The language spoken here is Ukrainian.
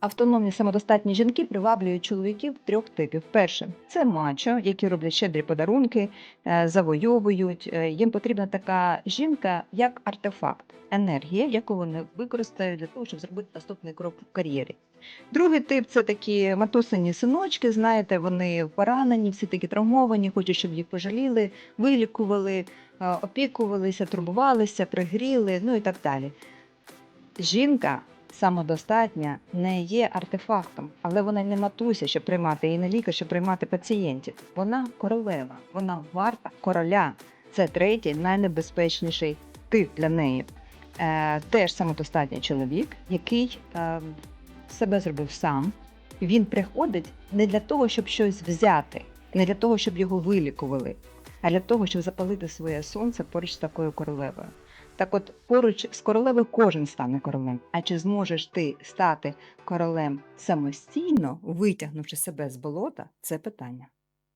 Автономні самодостатні жінки приваблюють чоловіків трьох типів. Перше це мачо, які роблять щедрі подарунки, е, завойовують. Е, Їм потрібна така жінка, як артефакт, енергія, яку вони використають для того, щоб зробити наступний крок в кар'єрі. Другий тип це такі матусині синочки. Знаєте, вони поранені, всі такі травмовані, хочуть, щоб їх пожаліли, вилікували, е, опікувалися, турбувалися, пригріли, ну і так далі. Жінка самодостатня не є артефактом, але вона не матуся, щоб приймати і не лікар, щоб приймати пацієнтів. Вона королева, вона варта короля. Це третій найнебезпечніший тип для неї. Е, теж самодостатній чоловік, який е, себе зробив сам. Він приходить не для того, щоб щось взяти, не для того, щоб його вилікували, а для того, щоб запалити своє сонце поруч з такою королевою. Так от поруч з королевою кожен стане королем. А чи зможеш ти стати королем самостійно, витягнувши себе з болота, це питання.